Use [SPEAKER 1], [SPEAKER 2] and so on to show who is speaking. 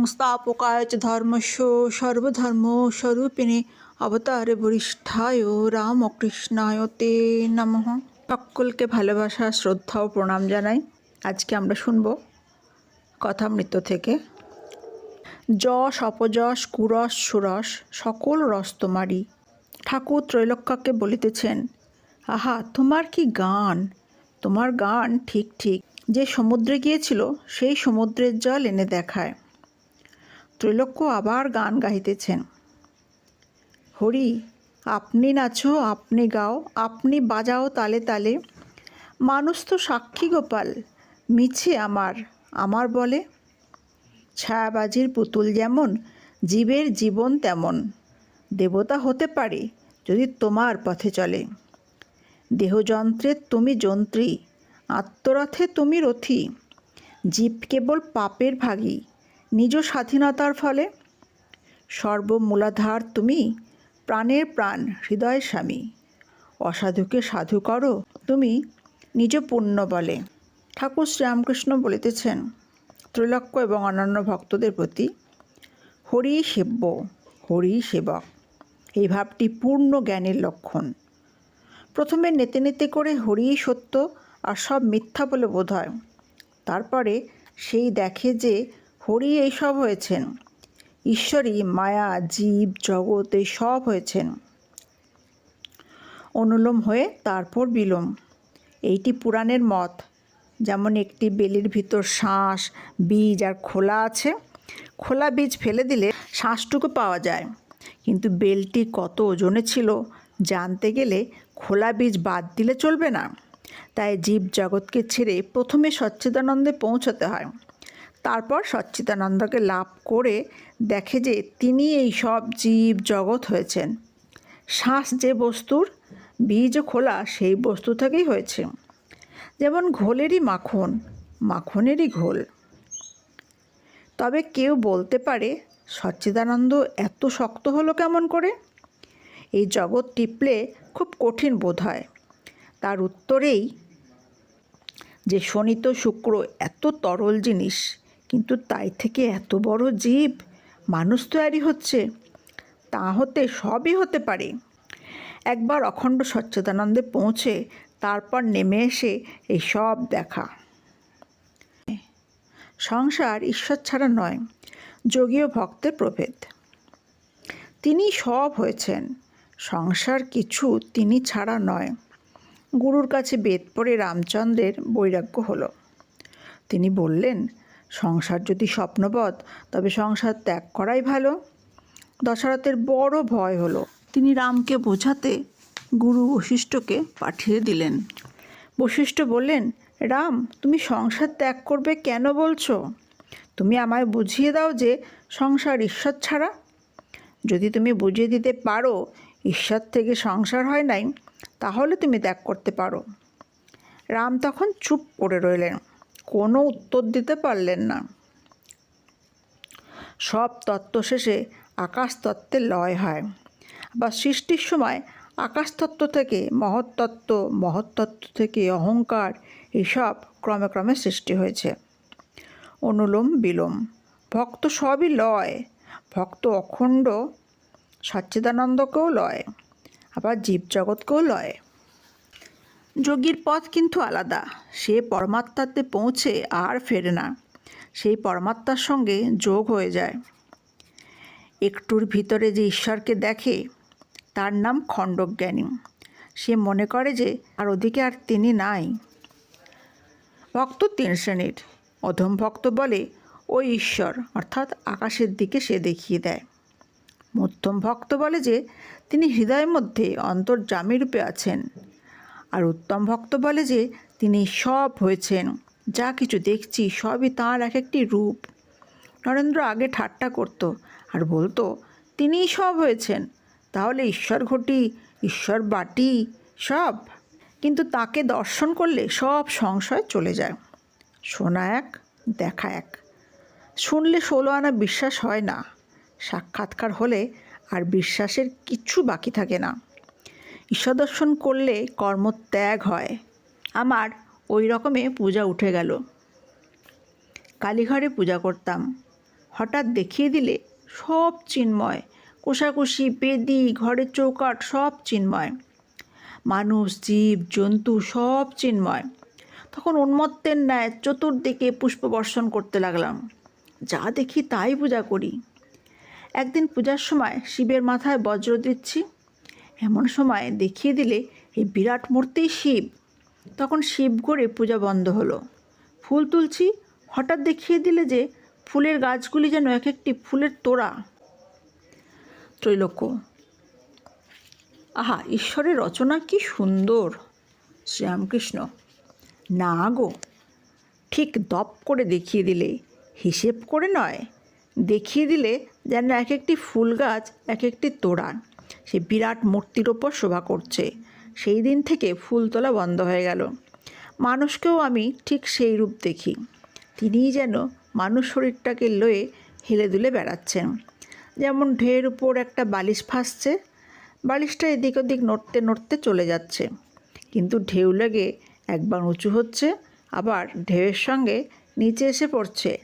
[SPEAKER 1] সংস্থাপকায় ধর্মস্য সর্বধর্ম স্বরূপিণে অবতারে বরিষ্ঠায় রামকৃষ্ণায় তে নমঃ সকলকে ভালোবাসা, শ্রদ্ধা ও প্রণাম জানাই। আজকে আমরা শুনব কথামৃত থেকে। যশ, অপযশ, কুরস, সুরস, সকল রস তোমারই ঠাকুর ত্রৈলোক্যকে বলিতেছেন, আহা, তোমার কি গান? তোমার গান ঠিক ঠিক। যে সমুদ্রে গিয়েছিল, সেই সমুদ্রের জল এনে দেখায়। ত্রৈলোক্য আবার গান গাইতেছেন হরি, আপনি নাচো, আপনি গাও, আপনি বাজাও তালে তালে। মানুষ তো সাক্ষী গোপাল, মিছে আমার আমার বলে। ছায়াবাজির পুতুল যেমন, জীবের জীবন তেমন। দেবতা হতে পারে, যদি তোমার পথে চলে। দেহযন্ত্রের তুমি যন্ত্রী, আত্মরথে তুমি রথী। জীব কেবল পাপের ভাগী নিজ স্বাধীনতার ফলে? সর্বমূলাধার তুমি, প্রাণের প্রাণ হৃদয় স্বামী। অসাধুকে সাধু করো, তুমি নিজ পুণ্য বলে। ঠাকুর শ্রীরামকৃষ্ণ বলিতেছেন, ত্রৈলক্য এবং অন্যান্য ভক্তদের প্রতি হরি সেব্য, হরি সেবক। এই ভাবটি পূর্ণ জ্ঞানের লক্ষণ। প্রথমে নেতে নেতে করে হরিই সত্য আর সব মিথ্যা বলে বোধ হয়। তারপরে সেই দেখে যে হরি এইসব হয়েছেন। ঈশ্বরই মায়া, জীব, জগৎ এই সব হয়েছেন। অনুলোম হয়ে তারপর বিলোম। এইটি পুরাণের মত। যেমন একটি বেলির ভিতর শ্বাস, বীজ আর খোলা আছে। খোলা বীজ ফেলে দিলে শ্বাসটুকু পাওয়া যায়। কিন্তু বেলটি কত ওজনে ছিল জানতে গেলে খোলা বীজ বাদ দিলে চলবে না। তাই জীব জগৎকে ছেড়ে প্রথমে সচ্চিদানন্দে পৌঁছতে হয়। তারপর সচ্চিদানন্দকে লাভ করে দেখে যে তিনি এই সব জীব জগৎ হয়েছেন। শ্বাস যে বস্তুর, বীজ খোলা সেই বস্তু থেকেই হয়েছে। যেমন ঘোলেরই মাখন, মাখনেরই ঘোল। তবে কেউ বলতে পারে, সচ্চিদানন্দ এত শক্ত হলো কেমন করে? এই জগৎ টিপলে খুব কঠিন বোধ হয়। তার উত্তরেই যে শনিত শুক্র এত তরল জিনিস কিন্তু তাই থেকে এত বড় জীব মানুষ তৈরি হচ্ছে, তা হতে সবই হতে পারে। একবার অখণ্ড সচ্চিদানন্দে পৌঁছে তারপর নেমে এসে এই সব দেখা। সংসার ঈশ্বর ছাড়া নয় যোগীয় ভক্তের প্রভেদ। তিনি সব হয়েছেন, সংসার কিছু তিনি ছাড়া নয়। গুরুর কাছে বেদ পড়ে রামচন্দ্রের বৈরাগ্য হলো। তিনি বললেন সংসার যদি স্বপ্নবৎ, তবে সংসার ত্যাগ করাই ভালো। দশরথের বড় ভয় হলো। তিনি রামকে বোঝাতে গুরু বশিষ্ঠকে পাঠিয়ে দিলেন। বশিষ্ঠ বললেন, রাম, তুমি সংসার ত্যাগ করবে কেন বলছো? তুমি আমায় বুঝিয়ে দাও যে সংসার ঈশ্বর ছাড়া। যদি তুমি বুঝিয়ে দিতে পারো, ঈশ্বর থেকে সংসার হয় নাই, তাহলে তুমি ত্যাগ করতে পারো। রাম তখন চুপ করে রইলেন। কোনো উত্তর দিতে পারলেন না। সব তত্ত্ব শেষে আকাশ তত্ত্বের লয় হয়। বা সৃষ্টির সময় আকাশতত্ত্ব থেকে মহত্তত্ত্ব মহত্তত্ত্ব থেকে অহংকার এসব ক্রমে ক্রমে সৃষ্টি হয়েছে। অনুলোম, বিলোম। ভক্ত সবই লয়। ভক্ত অখণ্ড সচ্চিদানন্দকেও লয়। আবার জীবজগৎকেও লয়। যোগীর পথ কিন্তু আলাদা। সে পরমাত্মাতে পৌঁছে আর ফেরে না। সেই পরমাত্মার সঙ্গে যোগ হয়ে যায়। একটুর ভিতরে যে ঈশ্বরকে দেখে, তার নাম খণ্ডজ্ঞানী। সে মনে করে যে আর ওদিকে আর তিনি নাই। ভক্ত তিন শ্রেণির। অধম ভক্ত বলে ওই ঈশ্বর অর্থাৎ আকাশের দিকে সে দেখিয়ে দেয়। মধ্যম ভক্ত বলে যে, তিনি হৃদয়ের মধ্যে অন্তর্জামী রূপে আছেন। আর উত্তম ভক্ত বলে যে, তিনি সব হয়েছেন। যা কিছু দেখছি সবই তাঁর এক একটি রূপ। নরেন্দ্র আগে ঠাট্টা করত আর বলতো, তিনিই সব হয়েছেন। তাহলে ঈশ্বর ঘটি, ঈশ্বর বাটি, সব। কিন্তু তাকে দর্শন করলে সব সংশয় চলে যায়। শোনা এক, দেখা এক। শুনলে ষোলো আনা বিশ্বাস হয় না। সাক্ষাৎকার হলে আর বিশ্বাসের কিচ্ছু বাকি থাকে না। ঈশ্বর দর্শন করলে কর্মত্যাগ হয়। আমার ওই রকমে পূজা উঠে গেল। কালীঘরে পূজা করতাম। হঠাৎ দেখিয়ে দিলে সব চিন্ময়। কোষাকুষি, বেদি, ঘরের চৌকাট সব চিন্ময়। মানুষ, জীব, জন্তু সব চিন্ময়। তখন উন্মত্তের ন্যায় চতুর্দিকে পুষ্প বর্ষণ করতে লাগলাম। যা দেখি তাই পূজা করি। একদিন পূজার সময় শিবের মাথায় বজ্র দিচ্ছি। এমন সময় দেখিয়ে দিলে এই বিরাট মূর্তি শিব। তখন শিব করে পূজা বন্ধ হলো। ফুল তুলছি, হঠাৎ দেখিয়ে দিলে যে ফুলের গাছগুলি যেন এক একটি ফুলের তোড়া। ত্রৈলোক্য, আহা, ঈশ্বরের রচনা কি সুন্দর। শ্রীরামকৃষ্ণ, না গো, ঠিক দপ করে দেখিয়ে দিলে, হিসেব করে নয়। দেখিয়ে দিলে যেন এক একটি ফুল গাছ এক একটি তোড়া। সে বিরাট মূর্তির ওপর শোভা করছে। সেই দিন থেকে ফুল তোলা বন্ধ হয়ে গেল। মানুষকেও আমি ঠিক সেই রূপ দেখি। তিনিই যেন মানুষ শরীরটাকে লয়ে হেলে দুলে বেড়াচ্ছেন। যেমন ঢের উপর একটা বালিশ ফাঁসছে বালিশটা এদিক ওদিক নড়তে নড়তে চলে যাচ্ছে। কিন্তু ঢেউ লেগে একবার উঁচু হচ্ছে, আবার ঢেউয়ের সঙ্গে নিচে এসে পড়ছে।